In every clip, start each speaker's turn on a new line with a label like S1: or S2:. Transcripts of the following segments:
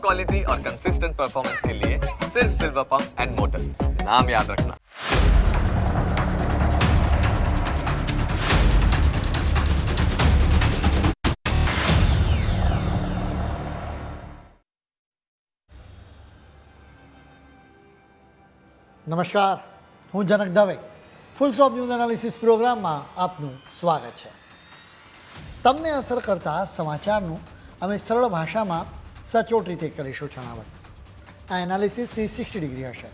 S1: Quality और consistent performance के लिए सिर्फ सिल्वर पंप एंड मोटर्स नाम याद रखना
S2: નમસ્કાર હું Janak Dave full stop news analysis પ્રોગ્રામમાં આપનું સ્વાગત છે તમને અસર કરતા સમાચારનું અમે સરળ ભાષામાં સચોટ રીતે કરીશું છણાવટ. આ એનાલિસિસ થ્રી સિક્સટી ડિગ્રી હશે.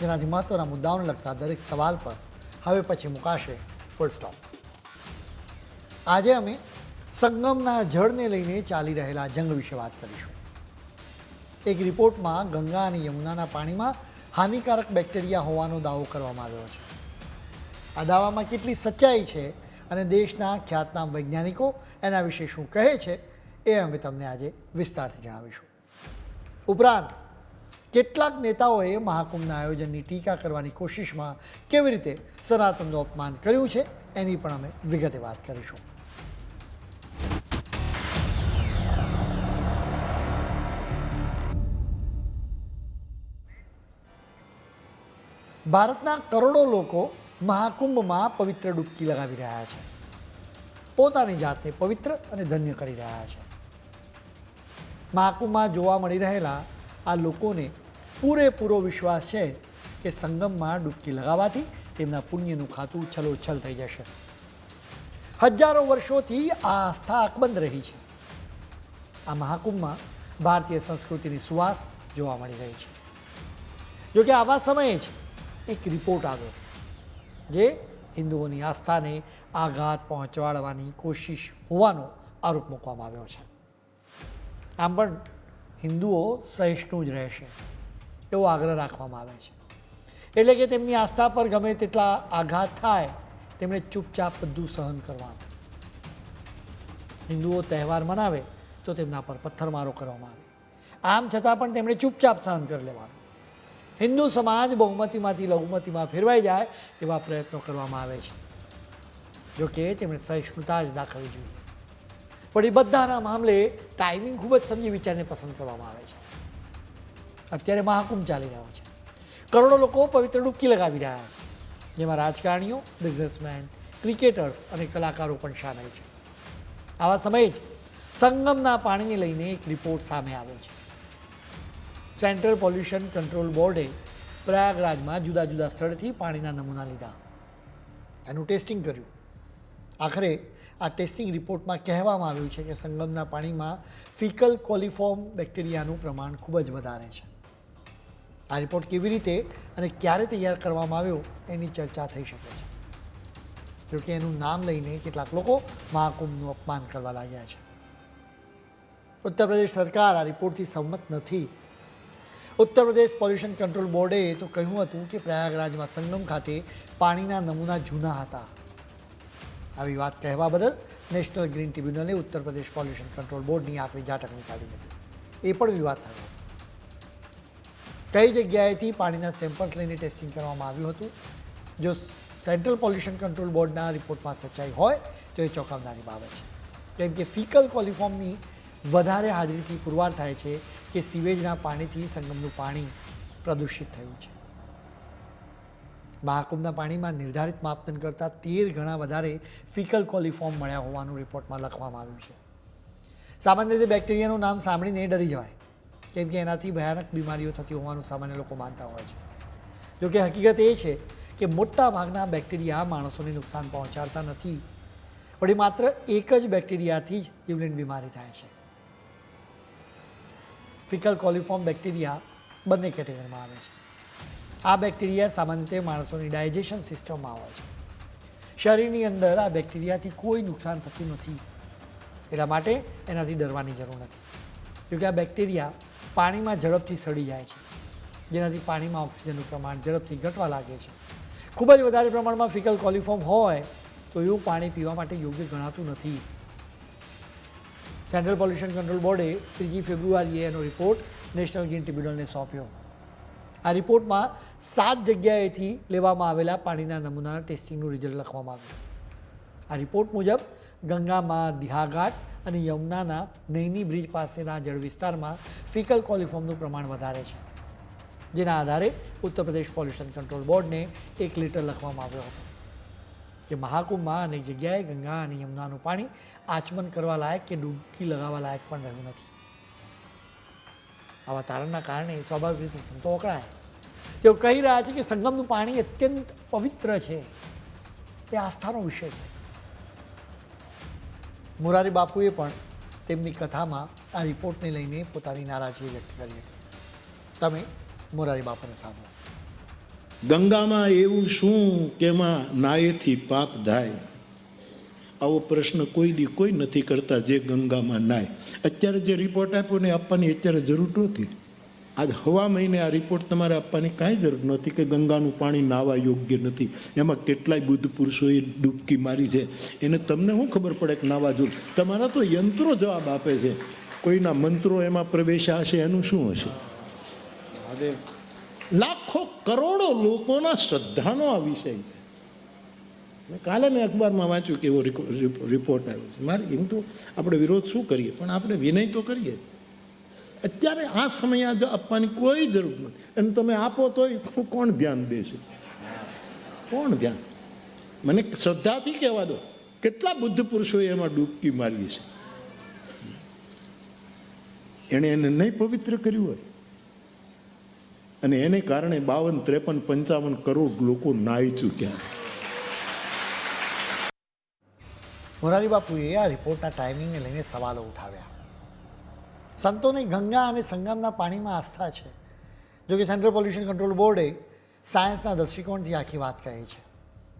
S2: જેનાથી મહત્ત્વના મુદ્દાઓને લગતા દરેક સવાલ પર હવે પછી મુકાશે ફૂલ સ્ટોપ આજે અમે સંગમના જળને લઈને ચાલી રહેલા જંગ વિશે વાત કરીશું. એક રિપોર્ટમાં ગંગા અને યમુનાના પાણીમાં હાનિકારક બેક્ટેરિયા હોવાનો દાવો કરવામાં આવ્યો છે. આ દાવામાં કેટલી સચ્ચાઈ છે અને દેશના ખ્યાતનામ વૈજ્ઞાનિકો એના વિશે શું કહે છે એ અમે તમને આજે વિસ્તારથી જણાવીશું. ઉપરાંત, કેટલાક નેતાઓએ મહાકુંભના આયોજનની ટીકા કરવાની કોશિશમાં કેવી રીતે સનાતનનું અપમાન કર્યું છે, એની પણ અમે વિગતે વાત કરીશું. ભારતના કરોડો લોકો મહાકુંભમાં પવિત્ર ડૂબકી લગાવી રહ્યા છે. પોતાની જાતને પવિત્ર અને ધન્ય કરી રહ્યા છે. મહાકુંભમાં જોવા મળી રહેલા આ લોકોને પૂરેપૂરો વિશ્વાસ છે કે સંગમમાં ડૂબકી લગાવવાથી તેમના પુણ્યનું ખાતું છલોછલ થઈ જશે. હજારો વર્ષોથી આ આસ્થા અકબંધ રહી છે. આ મહાકુંભમાં ભારતીય સંસ્કૃતિની સુવાસ જોવા મળી રહી છે. જોકે આવા સમયે જ એક રિપોર્ટ આવ્યો, જે હિન્દુઓની આસ્થાને આઘાત પહોંચાડવાની કોશિશ હોવાનો આરોપ મૂકવામાં આવ્યો છે. આમ પણ હિન્દુઓ સહિષ્ણુ જ રહેશે, એવો આગ્રહ રાખવામાં આવે છે. એટલે કે તેમની આસ્થા પર ગમે તેટલા આઘાત થાય, તેમણે ચૂપચાપ બધું સહન કરવાનું. હિન્દુઓ તહેવાર મનાવે તો તેમના પર પથ્થરમારો કરવામાં આવે. આમ છતાં પણ તેમણે ચૂપચાપ સહન કરી લેવાનું. હિન્દુ સમાજ બહુમતીમાંથી લઘુમતીમાં ફેરવાઈ જાય એવા પ્રયત્નો કરવામાં આવે છે. જોકે તેમણે સહિષ્ણુતા જ દાખવવી જોઈએ. પણ એ બધાના મામલે ટાઈમિંગ ખૂબ જ સમજી વિચારને પસંદ કરવામાં આવે છે. અત્યારે મહાકુંભ ચાલી રહ્યો છે. કરોડો લોકો પવિત્ર ડૂબકી લગાવી રહ્યા છે. જેમાં રાજકારણીઓ બિઝનેસમેન ક્રિકેટર્સ અને કલાકારો પણ સામેલ છે. આવા સમયે જ સંગમના પાણીને લઈને એક રિપોર્ટ સામે આવ્યો છે. સેન્ટ્રલ પોલ્યુશન કંટ્રોલ બોર્ડે પ્રયાગરાજમાં જુદા જુદા સ્થળથી પાણીના નમૂના લીધા. એનું ટેસ્ટિંગ કર્યું. આખરે આ ટેસ્ટિંગ રિપોર્ટમાં કહેવામાં આવ્યું છે કે સંગમના પાણીમાં ફિકલ કોલિફોર્મ બેક્ટેરિયાનું પ્રમાણ ખૂબ જ વધારે છે. આ રિપોર્ટ કેવી રીતે અને ક્યારે તૈયાર કરવામાં આવ્યો એની ચર્ચા થઈ શકે છે. જોકે એનું નામ લઈને કેટલાક લોકો મહાકુંભનું અપમાન કરવા લાગ્યા છે. ઉત્તર પ્રદેશ સરકાર આ રિપોર્ટથી સંમત નથી. ઉત્તર પ્રદેશ પોલ્યુશન કંટ્રોલ બોર્ડે તો કહ્યું હતું કે પ્રયાગરાજમાં સંગમ ખાતે પાણીના નમૂના જૂના હતા. આવી વાત કહેવા બદલ national green ટ્રિબ્યુનલે Uttar Pradesh pollution control બોર્ડની આકરી ઝાટકણી કાઢી હતી. એ પણ વિવાદ થયો. કઈ જગ્યાએથી પાણીના સેમ્પલ્સ લઈને ટેસ્ટિંગ કરવામાં આવ્યું હતું? જો સેન્ટ્રલ પોલ્યુશન કંટ્રોલ બોર્ડના રિપોર્ટમાં સચ્ચાઈ હોય, તો એ ચોંકાવનારી બાબત છે. કેમ કે ફિકલ કોલિફોર્મની વધારે હાજરીથી પુરવાર થાય છે કે સિવેજના પાણીથી સંગમનું પાણી પ્રદૂષિત થયું છે. મહાકુંભના પાણીમાં નિર્ધારિત માપદંડ કરતાં તેર ગણા વધારે ફિકલ કોલિફોર્મ મળ્યા હોવાનું રિપોર્ટમાં લખવામાં આવ્યું છે. સામાન્ય રીતે બેક્ટેરિયાનું નામ સાંભળીને ડરી જવાય, કેમ કે એનાથી ભયાનક બીમારીઓ થતી હોવાનું સામાન્ય લોકો માનતા હોય છે. જોકે હકીકત એ છે કે મોટા ભાગના બેક્ટેરિયા માણસોને નુકસાન પહોંચાડતા નથી પણ એ માત્ર એક જ બેક્ટેરિયાથી જ જીવલેણ બીમારી થાય છે. ફિકલ કોલિફોર્મ બેક્ટેરિયા બંને કેટેગરીમાં આવે છે. આ બેક્ટેરિયા સામાન્ય રીતે માણસોની ડાયજેશન સિસ્ટમમાં આવે છે. શરીરની અંદર આ બેક્ટેરિયાથી કોઈ નુકસાન થતું નથી. એટલા માટે એનાથી ડરવાની જરૂર નથી. જોકે આ બેક્ટેરિયા પાણીમાં ઝડપથી સડી જાય છે. જેનાથી પાણીમાં ઓક્સિજનનું પ્રમાણ ઝડપથી ઘટવા લાગે છે. ખૂબ જ વધારે પ્રમાણમાં ફિકલ કોલિફોર્મ હોય તો એવું પાણી પીવા માટે યોગ્ય ગણાતું નથી. સેન્ટ્રલ પોલ્યુશન કંટ્રોલ બોર્ડે ત્રીજી ફેબ્રુઆરીએ એનો રિપોર્ટ નેશનલ ગ્રીન ટ્રિબ્યુનલને સોંપ્યો. આ રિપોર્ટમાં સાત જગ્યાએથી લેવામાં આવેલા પાણીના નમૂનાના ટેસ્ટિંગનું રિઝલ્ટ લખવામાં આવ્યું. આ રિપોર્ટ મુજબ ગંગામાં દિહાઘાટ અને યમુનાના નૈની બ્રિજ પાસેના જળ વિસ્તારમાં ફિકલ કોલિફોર્મનું પ્રમાણ વધારે છે, જેના આધારે ઉત્તર પ્રદેશ પોલ્યુશન કંટ્રોલ બોર્ડને એક લીટર લખવામાં આવ્યો હતો કે મહાકુંભમાં અનેક જગ્યાએ ગંગા અને યમુનાનું પાણી આચમન કરવા લાયક કે ડૂબકી લગાવવા લાયક પણ રહ્યું નથી. આવા તારણના કારણે સ્વાભાવિક રીતે સંતો તેઓ કહી રહ્યા છે કે સંગમનું પાણી અત્યંત પવિત્ર છે. એ આસ્થાનો વિષય છે. મોરારી બાપુએ પણ તેમની કથામાં આ રિપોર્ટને લઈને પોતાની નારાજગી વ્યક્ત કરી હતી. તમે મોરારી બાપુને સાંભળો.
S3: ગંગામાં એવું શું કેમાં નાયેથી પાપ થાય? આવો પ્રશ્ન કોઈ દી કોઈ નથી કરતા જે ગંગામાં નાય. અત્યારે જે રિપોર્ટ આપ્યો ને આપવાની અત્યારે જરૂર નહોતી. આજ હવા મહિને આ રિપોર્ટ તમારે આપવાની કાંઈ જરૂર નહોતી કે ગંગાનું પાણી નાવા યોગ્ય નથી. એમાં કેટલાય બુદ્ધ પુરુષોએ ડૂબકી મારી છે. એને તમને શું ખબર પડે કે નાવા જરૂર તમારા તો યંત્રો જવાબ આપે છે. કોઈના મંત્રો એમાં પ્રવેશ્યા હશે એનું શું હશે? લાખો કરોડો લોકોના શ્રદ્ધાનો આ વિષય છે. મેં કાલે મેં અખબારમાં વાંચ્યું કે એવો રિપોર્ટ આવ્યો છે. મારે એમ તો આપણે વિરોધ શું કરીએ? પણ આપણે વિનય તો કરીએ. અત્યારે આ સમય આજે આપવાની કોઈ જરૂર નથી. અને તમે આપો તોય કોણ ધ્યાન દેશે? કોણ ધ્યાન? મને શ્રદ્ધાથી કહેવા દો, કેટલા બુદ્ધ પુરુષોએ એમાં ડૂબકી મારી છે એણે એને નહીં પવિત્ર કર્યું હોય. અને એને કારણે બાવન, ત્રેપન, પંચાવન કરોડ લોકો નાહી ચૂક્યા છે.
S2: મોરારી બાપુએ આ રિપોર્ટના ટાઈમિંગને લઈને સવાલો ઉઠાવ્યા. સંતોને ગંગા અને સંગમના પાણીમાં આસ્થા છે. જો કે સેન્ટ્રલ પોલ્યુશન કંટ્રોલ બોર્ડે સાયન્સના દૃષ્ટિકોણથી આખી વાત કહી છે.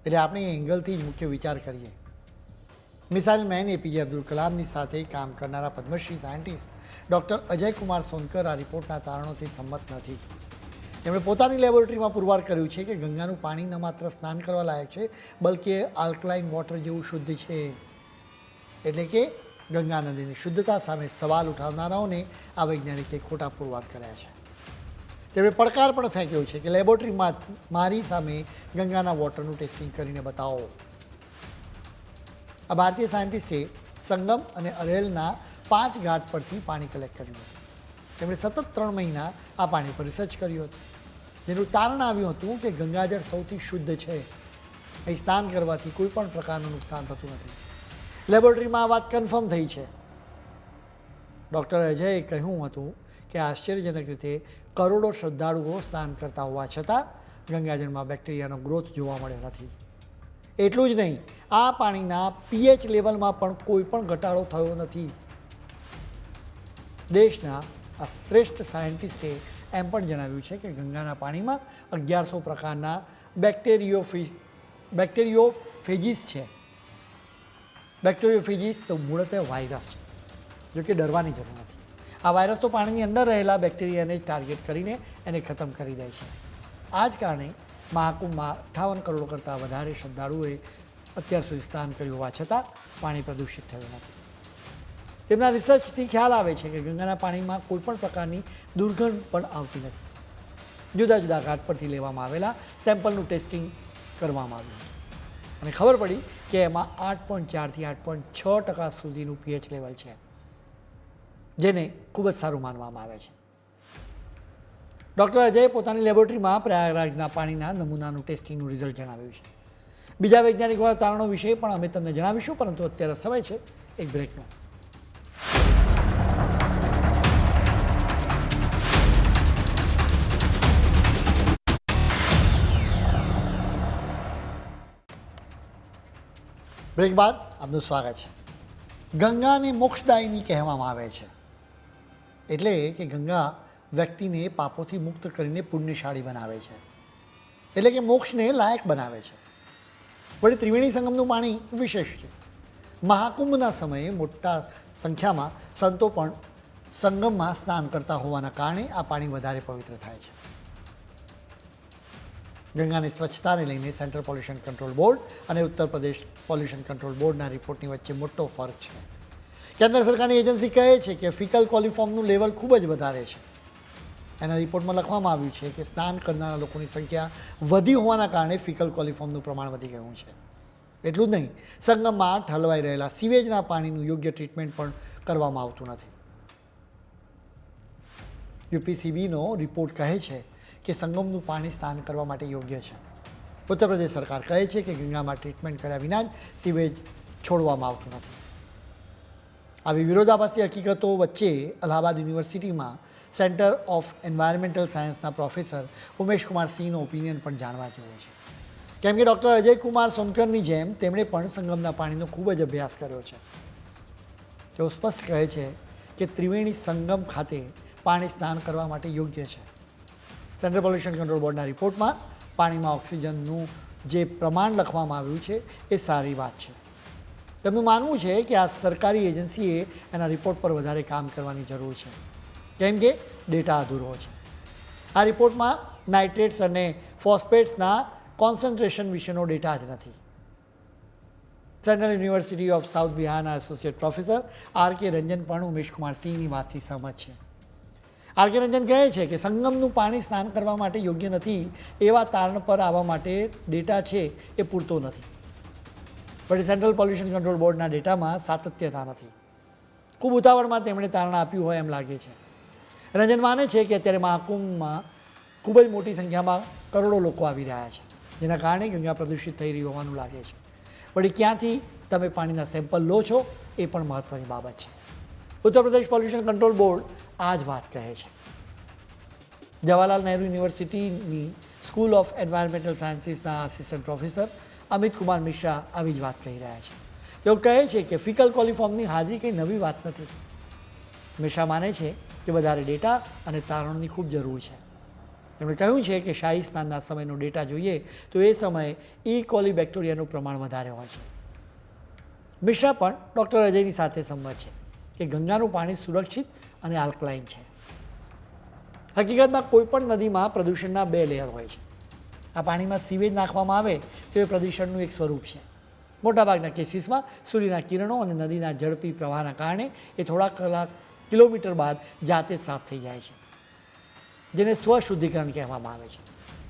S2: એટલે આપણે એ એંગલથી જ મુખ્ય વિચાર કરીએ. મિસાઇલ મેન એપીજે અબ્દુલ કલામની સાથે કામ કરનારા પદ્મશ્રી સાયન્ટિસ્ટ ડૉક્ટર અજય કુમાર સોનકર આ રિપોર્ટના તારણોથી સંમત નથી. તેમણે પોતાની લેબોરેટરીમાં પુરવાર કર્યું છે કે ગંગાનું પાણી ન માત્ર સ્નાન કરવા લાયક છે, બલકે આલ્કલાઇન વોટર જેવું શુદ્ધ છે. એટલે કે ગંગા નદીની શુદ્ધતા સામે સવાલ ઉઠાવનારાઓને આ વૈજ્ઞાનિકે ખોટા પુરવાર કર્યા છે. તેમણે પડકાર પણ ફેંક્યો છે કે લેબોરેટરીમાં મારી સામે ગંગાના વોટરનું ટેસ્ટિંગ કરીને બતાવો. આ ભારતીય સાયન્ટિસ્ટે સંગમ અને અરેલના પાંચ ઘાટ પરથી પાણી કલેક્ટ કર્યું હતું. તેમણે સતત ત્રણ મહિના આ પાણી પર રિસર્ચ કર્યું હતું. જેનું તારણ આવ્યું હતું કે ગંગાજળ સૌથી શુદ્ધ છે. અહીં સ્નાન કરવાથી કોઈ પણ પ્રકારનું નુકસાન થતું નથી. લેબોરેટરીમાં આ વાત કન્ફર્મ થઈ છે. ડૉક્ટર અજયે કહ્યું હતું કે આશ્ચર્યજનક રીતે કરોડો શ્રદ્ધાળુઓ સ્નાન કરતા હોવા છતાં ગંગાજળમાં બેક્ટેરિયાનો ગ્રોથ જોવા મળ્યો નથી. એટલું જ નહીં, આ પાણીના પીએચ લેવલમાં પણ કોઈ પણ ઘટાડો થયો નથી. દેશના આ શ્રેષ્ઠ સાયન્ટિસ્ટે એમ પણ જણાવ્યું છે કે ગંગાના પાણીમાં અગિયારસો પ્રકારના બેક્ટેરિયો બેક્ટેરિયોફિસ, બેક્ટેરિયોફેજીસ છે. બેક્ટેરિયોફેજીસ તો મૂળતે વાયરસ છે. જો ડરવાની જરૂર નથી. આ વાયરસ તો પાણીની અંદર રહેલા બેક્ટેરિયાને ટાર્ગેટ કરીને એને ખતમ કરી દે છે. આ જ કારણે મહાકુંભમાં અઠ્ઠાવન કરોડ કરતાં વધારે શ્રદ્ધાળુઓએ અત્યાર સુધી સ્નાન કર્યું હોવા છતાં પાણી પ્રદૂષિત થયું નથી. તેમના રિસર્ચથી ખ્યાલ આવે છે કે ગંગાના પાણીમાં કોઈ પણ પ્રકારની દુર્ગંધ પણ આવતી નથી. જુદા જુદા ઘાટ પરથી લેવામાં આવેલા સેમ્પલનું ટેસ્ટિંગ કરવામાં આવ્યું અને ખબર પડી કે એમાં આઠ પોઈન્ટ ચારથી આઠ પોઈન્ટ છ ટકા સુધીનું પીએચ લેવલ છે, જેને ખૂબ જ સારું માનવામાં આવે છે. ડૉક્ટર અજયે પોતાની લેબોરેટરીમાં પ્રયાગરાજના પાણીના નમૂનાનું ટેસ્ટિંગનું રિઝલ્ટ જણાવ્યું છે. બીજા વૈજ્ઞાનિક તારણો વિશે પણ અમે તમને જણાવીશું, પરંતુ અત્યારે સમય છે, એક બ્રેકનો બ્રેક બાદ આપનું સ્વાગત છે. ગંગાને મોક્ષદાયિની કહેવામાં આવે છે. એટલે કે ગંગા વ્યક્તિને પાપોથી મુક્ત કરીને પુણ્યશાળી બનાવે છે. એટલે કે મોક્ષને લાયક બનાવે છે. વળી ત્રિવેણી સંગમનું પાણી વિશેષ છે. મહાકુંભના સમયે મોટા સંખ્યામાં સંતો પણ સંગમમાં સ્નાન કરતા હોવાના કારણે આ પાણી વધારે પવિત્ર થાય છે. ગંગાની સ્વચ્છતાને લઈને સેન્ટ્રલ પોલ્યુશન કંટ્રોલ બોર્ડ અને ઉત્તર પ્રદેશ પોલ્યુશન કંટ્રોલ બોર્ડના રિપોર્ટની વચ્ચે મોટો ફરક છે. કેન્દ્ર સરકારની એજન્સી કહે છે કે ફિકલ કોલિફોર્મનું લેવલ ખૂબ જ વધારે છે. એના રિપોર્ટમાં લખવામાં આવ્યું છે કે સ્નાન કરનારા લોકોની સંખ્યા વધી હોવાના કારણે ફિકલ કોલિફોર્મનું પ્રમાણ વધી ગયું છે. એટલું જ નહીં, સંગમમાં ઠલવાઈ રહેલા સિવેજના પાણીનું યોગ્ય ટ્રીટમેન્ટ પણ કરવામાં આવતું નથી. યુપીસીબીનો રિપોર્ટ કહે છે કે સંગમનું પાણી સ્નાન કરવા માટે યોગ્ય છે. ઉત્તર પ્રદેશ સરકાર કહે છે કે ગંગામાં ટ્રીટમેન્ટ કર્યા વિના જ સિવેજ છોડવામાં આવતું નથી. આવી વિરોધાભાસી હકીકતો વચ્ચે અલ્હાબાદ યુનિવર્સિટીમાં સેન્ટર ઓફ એન્વાયરમેન્ટલ સાયન્સના પ્રોફેસર ઉમેશકુમાર સિંહનો ઓપિનિયન પણ જાણવા જેવો છે. કેમ કે ડૉક્ટર અજય કુમાર સોનકરની જેમ તેમણે પણ સંગમના પાણીનો ખૂબ જ અભ્યાસ કર્યો છે. તેઓ સ્પષ્ટ કહે છે કે ત્રિવેણી સંગમ ખાતે પાણી સ્નાન કરવા માટે યોગ્ય છે. સેન્ટ્રલ પોલ્યુશન કંટ્રોલ બોર્ડના રિપોર્ટમાં પાણીમાં ઓક્સિજનનું જે પ્રમાણ લખવામાં આવ્યું છે, એ સારી વાત છે. તેમનું માનવું છે કે આ સરકારી એજન્સીએ એના રિપોર્ટ પર વધારે કામ કરવાની જરૂર છે. કેમ કે ડેટા અધૂરો છે. આ રિપોર્ટમાં નાઇટ્રેટ્સ અને ફોસ્ફેટ્સના કોન્સન્ટ્રેશન વિશેનો ડેટા જ નથી. સેન્ટ્રલ યુનિવર્સિટી ઓફ સાઉથ બિહારના associate professor R K Ranjan પણ ઉમેશ કુમાર સિંહની વાતથી સહમત છે. આર રંજન કહે છે કે સંગમનું પાણી સ્નાન કરવા માટે યોગ્ય નથી એવા તારણ પર આવવા માટે ડેટા છે એ પૂરતો નથી. પણ સેન્ટ્રલ પોલ્યુશન કંટ્રોલ બોર્ડના ડેટામાં સાતત્યતા નથી. ખૂબ ઉતાવળમાં તેમણે તારણ આપ્યું હોય એમ લાગે છે. રંજન માને છે કે અત્યારે મહાકુંભમાં ખૂબ જ મોટી સંખ્યામાં કરોડો લોકો આવી રહ્યા છે, જેના કારણે ગંગા પ્રદૂષિત થઈ રહી હોવાનું લાગે છે. વળી ક્યાંથી તમે પાણીના સેમ્પલ લો છો એ પણ મહત્ત્વની બાબત છે. Uttar Pradesh pollution control board આ જ વાત કહે છે. જવાહરલાલ નહેરુ યુનિવર્સિટીની સ્કૂલ ઓફ એન્વાયરમેન્ટલ સાયન્સીસના આસિસ્ટન્ટ પ્રોફેસર અમિત કુમાર મિશ્રા આવી જ વાત કહી રહ્યા છે. તેઓ કહે છે કે ફિકલ કોલિફોર્મની હાજરી કંઈ નવી વાત નથી. મિશ્રા માને છે કે વધારે ડેટા અને તારણની ખૂબ જરૂર છે. તેમણે કહ્યું છે કે શાહી સ્નાનના સમયનો ડેટા જોઈએ તો એ સમયે ઈ કોલી બેક્ટેરિયાનું પ્રમાણ વધારે હોય છે. મિશ્રા પણ ડૉક્ટર અજયની સાથે સંમત છે. કે ગંગાનું પાણી સુરક્ષિત અને આલ્કલાઇન છે. હકીકતમાં કોઈપણ નદીમાં પ્રદૂષણના બે લેયર હોય છે. આ પાણીમાં સીવેજ નાખવામાં આવે તો એ પ્રદૂષણનું એક સ્વરૂપ છે. મોટાભાગના કેસીસમાં સૂર્યના કિરણો અને નદીના ઝડપી પ્રવાહના કારણે એ થોડા કલાક, કિલોમીટર બાદ જાતે સાફ થઈ જાય છે. જેને સ્વશુદ્ધિકરણ કહેવામાં આવે છે.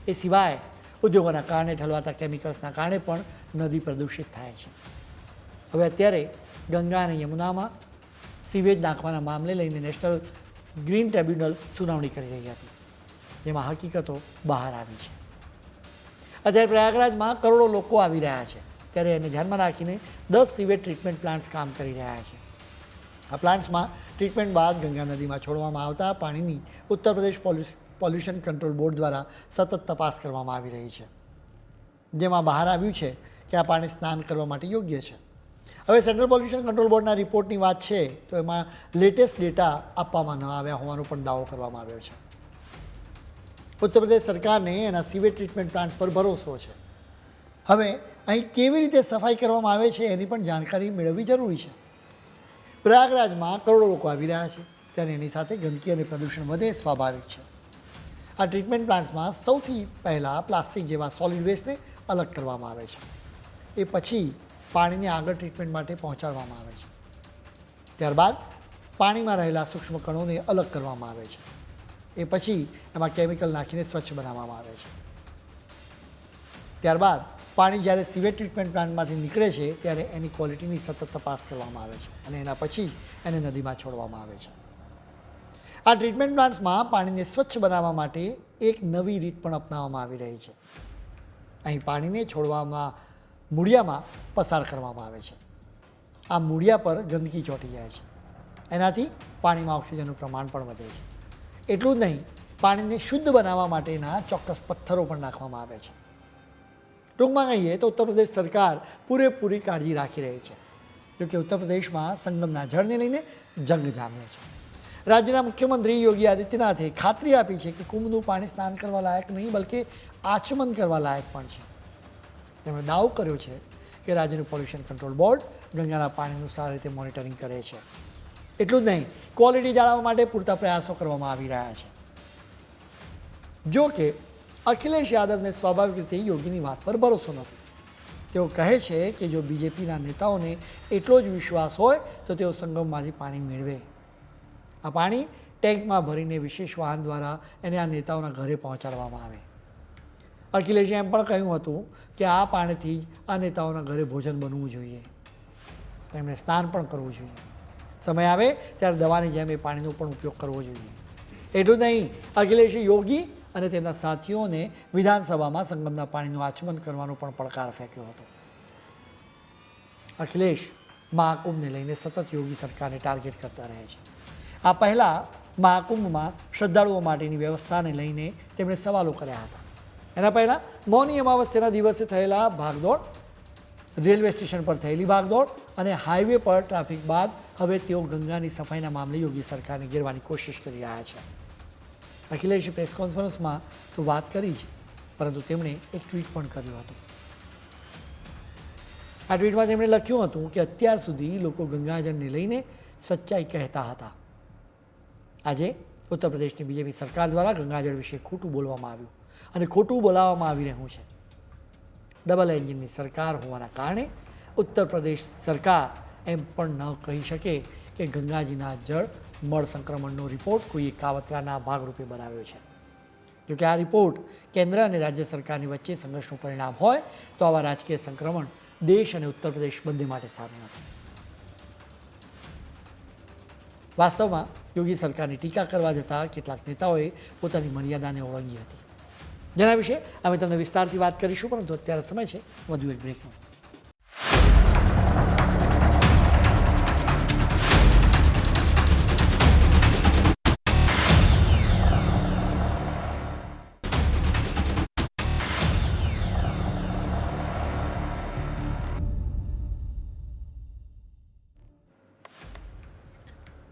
S2: એ સિવાય ઉદ્યોગોના કારણે ઠલવાતા કેમિકલ્સના કારણે પણ નદી પ્રદૂષિત થાય છે. હવે અત્યારે ગંગા અને યમુનામાં સીવેજ નાખવાના મામલે લઈને નેશનલ ગ્રીન ટ્રિબ્યુનલ સુનાવણી કરી રહી હતી, જેમાં હકીકતો બહાર આવી છે. અત્યારે પ્રયાગરાજમાં કરોડો લોકો આવી રહ્યા છે, ત્યારે એને ધ્યાનમાં રાખીને દસ સીવેજ ટ્રીટમેન્ટ પ્લાન્ટ્સ કામ કરી રહ્યા છે. આ પ્લાન્ટ્સમાં ટ્રીટમેન્ટ બાદ ગંગા નદીમાં છોડવામાં આવતા પાણીની Uttar Pradesh પોલ્યુશ pollution control board દ્વારા સતત તપાસ કરવામાં આવી રહી છે. જેમાં બહાર આવ્યું છે કે આ પાણી સ્નાન કરવા માટે યોગ્ય છે. હવે સેન્ટ્રલ પોલ્યુશન કંટ્રોલ બોર્ડના રિપોર્ટની વાત છે, તો એમાં લેટેસ્ટ ડેટા આપવામાં ન આવ્યા હોવાનો પણ દાવો કરવામાં આવ્યો છે. ઉત્તર પ્રદેશ સરકારને એના સીવેજ ટ્રીટમેન્ટ પ્લાન્ટ્સ પર ભરોસો છે. હવે અહીં કેવી રીતે સફાઈ કરવામાં આવે છે એની પણ જાણકારી મેળવવી જરૂરી છે. પ્રયાગરાજમાં કરોડો લોકો આવી રહ્યા છે, ત્યારે એની સાથે ગંદકી અને પ્રદૂષણ વધે સ્વાભાવિક છે. આ ટ્રીટમેન્ટ પ્લાન્ટ્સમાં સૌથી પહેલાં પ્લાસ્ટિક જેવા સોલિડ વેસ્ટને અલગ કરવામાં આવે છે. એ પછી પાણીને આગળ ટ્રીટમેન્ટ માટે પહોંચાડવામાં આવે છે. ત્યારબાદ પાણીમાં રહેલા સૂક્ષ્મ કણોને અલગ કરવામાં આવે છે. એ પછી એમાં કેમિકલ નાખીને સ્વચ્છ બનાવવામાં આવે છે. ત્યારબાદ પાણી જ્યારે સિવેજ ટ્રીટમેન્ટ પ્લાન્ટમાંથી નીકળે છે, ત્યારે એની ક્વોલિટીની સતત તપાસ કરવામાં આવે છે અને એના પછી એને નદીમાં છોડવામાં આવે છે. આ ટ્રીટમેન્ટ પ્લાન્ટ્સમાં પાણીને સ્વચ્છ બનાવવા માટે એક નવી રીત પણ અપનાવવામાં આવી રહી છે. અહીં પાણીને છોડવામાં મૂળિયામાં પસાર કરવામાં આવે છે. આ મૂળિયા પર ગંદકી ચોંટી જાય છે. એનાથી પાણીમાં ઓક્સિજનનું પ્રમાણ પણ વધે છે. એટલું જ નહીં, પાણીને શુદ્ધ બનાવવા માટેના ચોક્કસ પથ્થરો પણ નાખવામાં આવે છે. ટૂંકમાં કહીએ તો ઉત્તર પ્રદેશ સરકાર પૂરેપૂરી કાળજી રાખી રહી છે, જોકે ઉત્તર પ્રદેશમાં સંગમના જળને લઈને જંગ જામ્યો છે. રાજ્યના મુખ્યમંત્રી યોગી આદિત્યનાથે ખાતરી આપી છે કે કુંભનું પાણી સ્નાન કરવા લાયક નહીં, બલકે આચમન કરવા લાયક પણ છે. તેમણે દાવો કર્યો છે કે રાજ્યનું પોલ્યુશન કંટ્રોલ બોર્ડ ગંગાના પાણીનું સારી રીતે મોનિટરિંગ કરે છે. એટલું જ નહીં ક્વોલિટી જાળવવા માટે પૂરતા પ્રયાસો કરવામાં આવી રહ્યા છે. જો કે, અખિલેશ યાદવને સ્વાભાવિક રીતે યોગીની વાત પર ભરોસો નથી. તેઓ કહે છે કે જો બીજેપીના નેતાઓને એટલો જ વિશ્વાસ હોય, તો તેઓ સંગમમાંથી પાણી મેળવે. આ પાણી ટેન્કમાં ભરીને વિશેષ વાહન દ્વારા એને આ નેતાઓના ઘરે પહોંચાડવામાં આવે. અખિલેશે એમ પણ કહ્યું હતું કે આ પાણીથી જ આ નેતાઓના ઘરે ભોજન બનવું જોઈએ. તેમણે સ્નાન પણ કરવું જોઈએ. સમય આવે ત્યારે દવાની જેમ એ પાણીનો પણ ઉપયોગ કરવો જોઈએ. એટલું નહીં, અખિલેશે યોગી અને તેમના સાથીઓને વિધાનસભામાં સંગમના પાણીનું આચમન કરવાનો પણ પડકાર ફેંક્યો હતો. અખિલેશ મહાકુંભને લઈને સતત યોગી સરકારને ટાર્ગેટ કરતા રહે છે. આ પહેલાં મહાકુંભમાં શ્રદ્ધાળુઓ માટેની વ્યવસ્થાને લઈને તેમણે સવાલો કર્યા હતા. એના પહેલાં મૌની અમાવસ્યાના દિવસે થયેલા ભાગદોડ, રેલવે સ્ટેશન પર થયેલી ભાગદોડ અને હાઈવે પર ટ્રાફિક બાદ હવે તેઓ ગંગાની સફાઈના મામલે યોગી સરકારને ઘેરવાની કોશિશ કરી રહ્યા છે. અખિલેશે પ્રેસ કોન્ફરન્સમાં તો વાત કરી જ, પરંતુ તેમણે એક ટ્વીટ પણ કર્યું હતું. આ ટ્વીટમાં તેમણે લખ્યું હતું કે અત્યાર સુધી લોકો ગંગાજળને લઈને સચ્ચાઈ કહેતા હતા. આજે ઉત્તર પ્રદેશની બીજેપી સરકાર દ્વારા ગંગાજળ વિશે ખોટું બોલવામાં આવ્યું. અને ખોટું બોલાવવામાં આવી રહ્યું છે. ડબલ એન્જિનની સરકાર હોવાના કારણે ઉત્તર પ્રદેશ સરકાર એમ પણ ન કહી શકે કે ગંગાજીના જળ મળ સંક્રમણનો રિપોર્ટ કોઈ કાવતરાના ભાગરૂપે બનાવ્યો છે. જોકે આ રિપોર્ટ કેન્દ્ર અને રાજ્ય સરકારની વચ્ચે સંઘર્ષનું પરિણામ હોય તો આવા રાજકીય સંક્રમણ દેશ અને ઉત્તર પ્રદેશ બંને માટે સારું નથી. વાસ્તવમાં યોગી સરકારની ટીકા કરવા જતાં કેટલાક નેતાઓએ પોતાની મર્યાદાને ઓળંગી હતી. જેના વિશે અમે તમને વિસ્તારથી વાત કરીશું, પરંતુ અત્યારે સમય છે. વધુ એક બ્રેકનો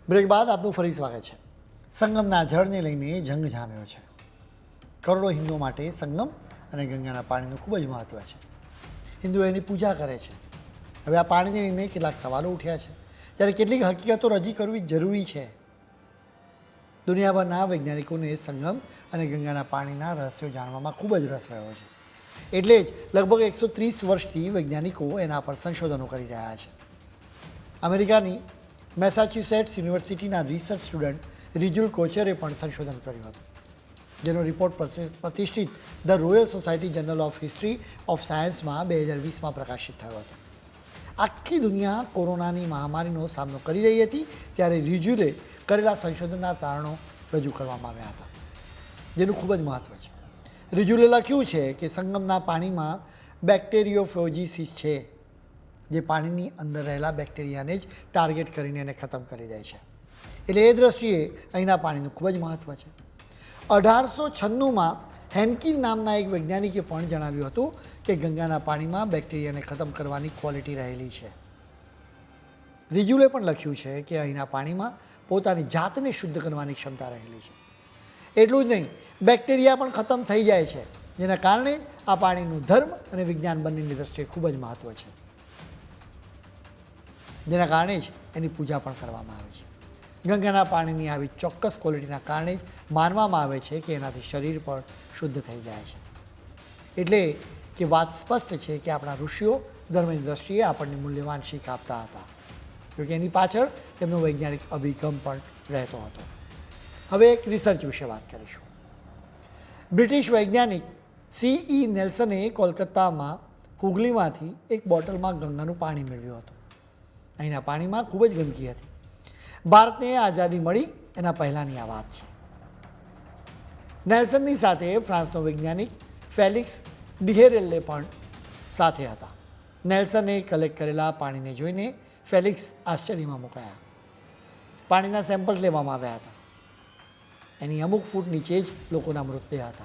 S2: બ્રેક બાદ આપનું ફરી સ્વાગત છે. સંગમના જળને લઈને જંગ જામ્યો છે. કરોડો હિન્દુઓ માટે સંગમ અને ગંગાના પાણીનું ખૂબ જ મહત્ત્વ છે. હિન્દુઓ એની પૂજા કરે છે. હવે આ પાણીને લઈને કેટલાક સવાલો ઉઠ્યા છે. ત્યારે કેટલીક હકીકતો રજી કરવી જરૂરી છે. દુનિયાભરના વૈજ્ઞાનિકોને સંગમ અને ગંગાના પાણીના રહસ્યો જાણવામાં ખૂબ જ રસ રહ્યો છે. એટલે જ લગભગ એકસો ત્રીસ વર્ષથી વૈજ્ઞાનિકો એના પર સંશોધનો કરી રહ્યા છે. અમેરિકાની મેસાચ્યુસેટ્સ યુનિવર્સિટીના રિસર્ચ સ્ટુડન્ટ રિજુલ કોચરે પણ સંશોધન કર્યું હતું. જેનો રિપોર્ટ પ્રતિષ્ઠિત the royal society journal of history of સાયન્સમાં બે હજાર વીસમાં પ્રકાશિત થયો હતો. આખી દુનિયા કોરોનાની મહામારીનો સામનો કરી રહી હતી ત્યારે રિજુલે કરેલા સંશોધનના તારણો રજૂ કરવામાં આવ્યા હતા. જેનું ખૂબ જ મહત્ત્વ છે. રિજ્યુલે લખ્યું છે કે સંગમના પાણીમાં બેક્ટેરિયોફ્રોજીસિસ છે, જે પાણીની અંદર રહેલા બેક્ટેરિયાને જ ટાર્ગેટ કરીને એને ખતમ કરી દે છે. એટલે એ દ્રષ્ટિએ અહીંના પાણીનું ખૂબ જ મહત્ત્વ છે. અઢારસો છન્નુંમાં હેન્કિન નામના એક વૈજ્ઞાનિકે પણ જણાવ્યું હતું કે ગંગાના પાણીમાં બેક્ટેરિયાને ખતમ કરવાની ક્વોલિટી રહેલી છે. રિજુલે પણ લખ્યું છે કે અહીંના પાણીમાં પોતાની જાતને શુદ્ધ કરવાની ક્ષમતા રહેલી છે. એટલું જ નહીં, બેક્ટેરિયા પણ ખતમ થઈ જાય છે, જેના કારણે આ પાણીનું ધર્મ અને વિજ્ઞાન બંનેની દ્રષ્ટિએ ખૂબ જ મહત્ત્વ છે. જેના કારણે જ એની પૂજા પણ કરવામાં આવે છે. ગંગાના પાણીની આવી ચોક્કસ ક્વોલિટીના કારણે જ માનવામાં આવે છે કે એનાથી શરીર પણ શુદ્ધ થઈ જાય છે. એટલે કે વાત સ્પષ્ટ છે કે આપણા ઋષિઓ ધર્મની દ્રષ્ટિએ આપણને મૂલ્યવાન શીખ આપતા હતા. જોકે એની પાછળ તેમનો વૈજ્ઞાનિક અભિગમ પણ રહેતો હતો. હવે એક રિસર્ચ વિશે વાત કરીશું. બ્રિટિશ વૈજ્ઞાનિક સી ઈ નેલ્સને કોલકાતામાં હુગલીમાંથી એક બોટલમાં ગંગાનું પાણી મેળવ્યું હતું. અહીંના પાણીમાં ખૂબ જ ગંદકી હતી. ભારતને આઝાદી મળી એના પહેલાંની આ વાત છે. નેલ્સનની સાથે ફ્રાન્સનો વૈજ્ઞાનિક ફેલિક્સ ડિહેરેલ્લે પણ સાથે હતા. નેલ્સને કલેક્ટ કરેલા પાણીને જોઈને ફેલિક્સ આશ્ચર્યમાં મુકાયા. પાણીના સેમ્પલ્સ લેવામાં આવ્યા હતા. એની અમુક ફૂટ નીચે જ લોકોના મૃતદેહ હતા.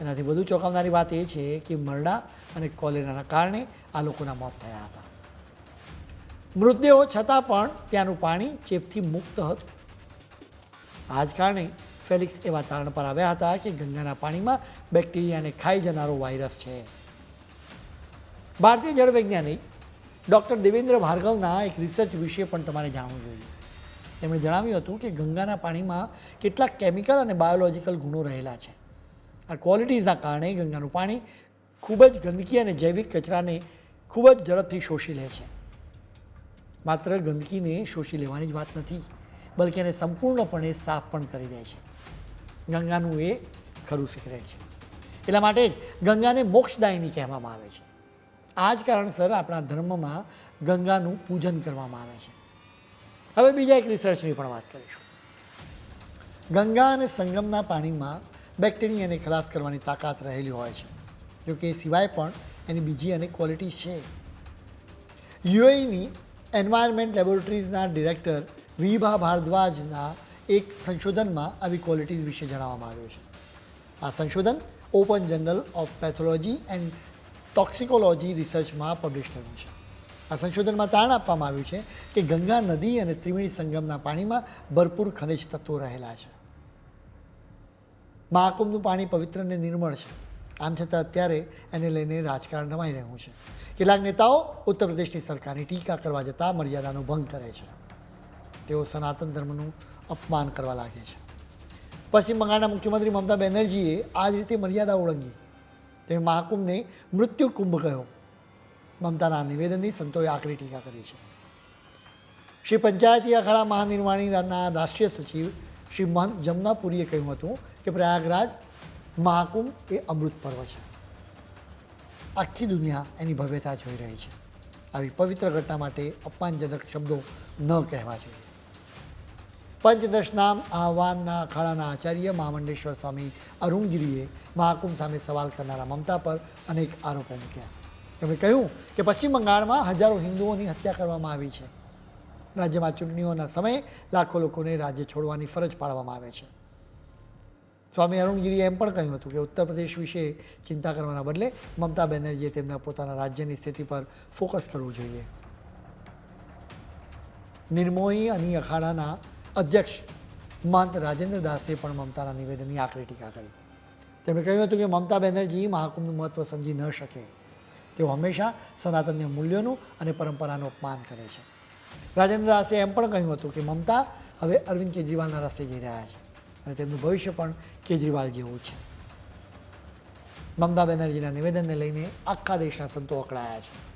S2: એનાથી વધુ ચોંકાવનારી વાત એ છે કે મરડા અને કોલેરાના કારણે આ લોકોના મોત થયા હતા. મૃતદેહો છતાં પણ ત્યાંનું પાણી ચેપથી મુક્ત હતું. આ જ કારણે ફેલિક્સ એવા તારણ પર આવ્યા હતા કે ગંગાના પાણીમાં બેક્ટેરિયાને ખાઈ જનારો વાયરસ છે. ભારતીય જળવૈજ્ઞાનિક ડૉક્ટર દેવેન્દ્ર ભાર્ગવના એક રિસર્ચ વિશે પણ તમારે જાણવું જોઈએ. તેમણે જણાવ્યું હતું કે ગંગાના પાણીમાં કેટલાક કેમિકલ અને બાયોલોજિકલ ગુણો રહેલા છે. આ ક્વોલિટીઝના કારણે ગંગાનું પાણી ખૂબ જ ગંદકી અને જૈવિક કચરાને ખૂબ જ ઝડપથી શોષી લે છે. માત્ર ગંદકીને શોષી લેવાની જ વાત નથી, બલકે એને સંપૂર્ણપણે સાફ પણ કરી દે છે. ગંગાનું એ ખરું સિક્રેટ છે. એટલા માટે જ ગંગાને મોક્ષદાયિની કહેવામાં આવે છે. આ જ કારણસર આપણા ધર્મમાં ગંગાનું પૂજન કરવામાં આવે છે. હવે બીજા એક રિસર્ચની પણ વાત કરીશું. ગંગા અને સંગમના પાણીમાં બેક્ટેરિયાને ખલાસ કરવાની તાકાત રહેલી હોય છે. જોકે એ સિવાય પણ એની બીજી અનેક ક્વોલિટીઝ છે. યુએઈની એન્વાયરમેન્ટ લેબોરેટરીઝના ડિરેક્ટર વિભા ભારદ્વાજના એક સંશોધનમાં આવી ક્વોલિટીઝ વિશે જણાવવામાં આવ્યું છે. આ સંશોધન open journal of pathology and toxicology રિસર્ચમાં publish થયું છે. આ સંશોધનમાં તારણ આપવામાં આવ્યું છે કે ગંગા નદી અને ત્રિવેણી સંગમના પાણીમાં ભરપૂર ખનિજ તત્વો રહેલા છે. મહાકુંભનું પાણી પવિત્ર અને નિર્મળ છે. આમ છતાં અત્યારે એને લઈને રાજકારણ રમાઈ રહ્યું છે. કેટલાક નેતાઓ ઉત્તર પ્રદેશની સરકારની ટીકા કરવા જતાં મર્યાદાનો ભંગ કરે છે. તેઓ સનાતન ધર્મનું અપમાન કરવા લાગે છે. પશ્ચિમ બંગાળના મુખ્યમંત્રી મમતા બેનર્જીએ આ જ રીતે મર્યાદા ઓળંગી. તેણે મહાકુંભને મૃત્યુ કુંભ કહ્યો. મમતાના નિવેદનની સંતોએ આકરી ટીકા કરી છે. શ્રી પંચાયતી અખાડા મહાનિર્માણીના રાષ્ટ્રીય સચિવ શ્રી મહંત જમનાપુરીએ કહ્યું હતું કે પ્રયાગરાજ મહાકુંભ એ અમૃત પર્વ છે. આખી દુનિયા એની ભવ્યતા જોઈ રહી છે. આવી પવિત્ર ઘટના માટે અપમાનજનક શબ્દો ન કહેવા જોઈએ. પંચદશ નામ આહવાનના અખાડાના આચાર્ય મહામંડેશ્વર સ્વામી અરુણગીરીએ મહાકુંભ સામે સવાલ કરનારા મમતા પર અનેક આરોપો મૂક્યા. તેમણે કહ્યું કે પશ્ચિમ બંગાળમાં હજારો હિન્દુઓની હત્યા કરવામાં આવી છે. રાજ્યમાં ચૂંટણીઓના સમયે લાખો લોકોને રાજ્ય છોડવાની ફરજ પાડવામાં આવે છે. સ્વામી અરુણગીરીએ એમ પણ કહ્યું હતું કે ઉત્તર પ્રદેશ વિશે ચિંતા કરવાના બદલે મમતા બેનર્જીએ તેમના પોતાના રાજ્યની સ્થિતિ પર ફોકસ કરવું જોઈએ. નિર્મોહી અને અખાડાના અધ્યક્ષ મહંત રાજેન્દ્ર દાસે પણ મમતાના નિવેદનની આકરી ટીકા કરી. તેમણે કહ્યું હતું કે મમતા બેનર્જી મહાકુંભનું મહત્ત્વ સમજી ન શકે. તેઓ હંમેશા સનાતનીય મૂલ્યોનું અને પરંપરાનું અપમાન કરે છે. રાજેન્દ્ર દાસે એમ પણ કહ્યું હતું કે મમતા હવે અરવિંદ કેજરીવાલના રસ્તે જઈ રહ્યા છે. અને તેમનું ભવિષ્ય પણ કેજરીવાલ જેવું છે. મમતા બેનર્જીના નિવેદનને લઈને આખા દેશના સંતો અકળાયા છે.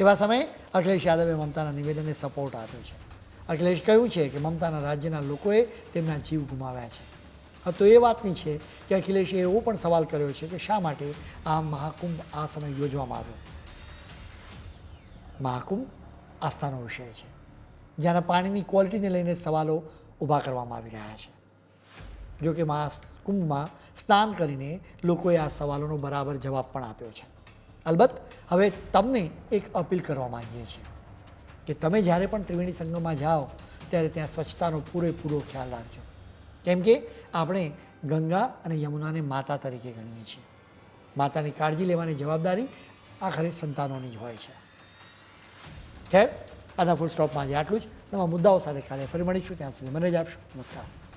S2: એવા સમયે અખિલેશ યાદવે મમતાના નિવેદનને સપોર્ટ આપ્યો છે. અખિલેશ કહ્યું છે કે મમતાના રાજ્યના લોકોએ તેમના જીવ ગુમાવ્યા છે. હા, તો એ વાતની છે કે અખિલેશે એવો પણ સવાલ કર્યો છે કે શા માટે આ મહાકુંભ આ સમય યોજવામાં આવ્યો? મહાકુંભ આસ્થાનો વિષય છે. જ્યાંના પાણીની ક્વોલિટીને લઈને સવાલો ઊભા કરવામાં આવી રહ્યા છે. જો કે મહાકુંભમાં સ્નાન કરીને લોકોએ આ સવાલોનો બરાબર જવાબ પણ આપ્યો છે. અલબત્ત, હવે તમને એક અપીલ કરવા માંગીએ છીએ કે તમે જ્યારે પણ ત્રિવેણી સંગમમાં જાઓ, ત્યારે ત્યાં સ્વચ્છતાનો પૂરેપૂરો ખ્યાલ રાખજો. કેમ કે આપણે ગંગા અને યમુનાને માતા તરીકે ગણીએ છીએ. માતાની કાળજી લેવાની જવાબદારી આખરે સંતાનોની જ હોય છે. ખેર, આના ફૂલ સ્ટોપમાં આજે આટલું જ. નવા મુદ્દાઓ સાથે કાલે ફરી મળીશું. ત્યાં સુધી મને જ આપશો. નમસ્કાર.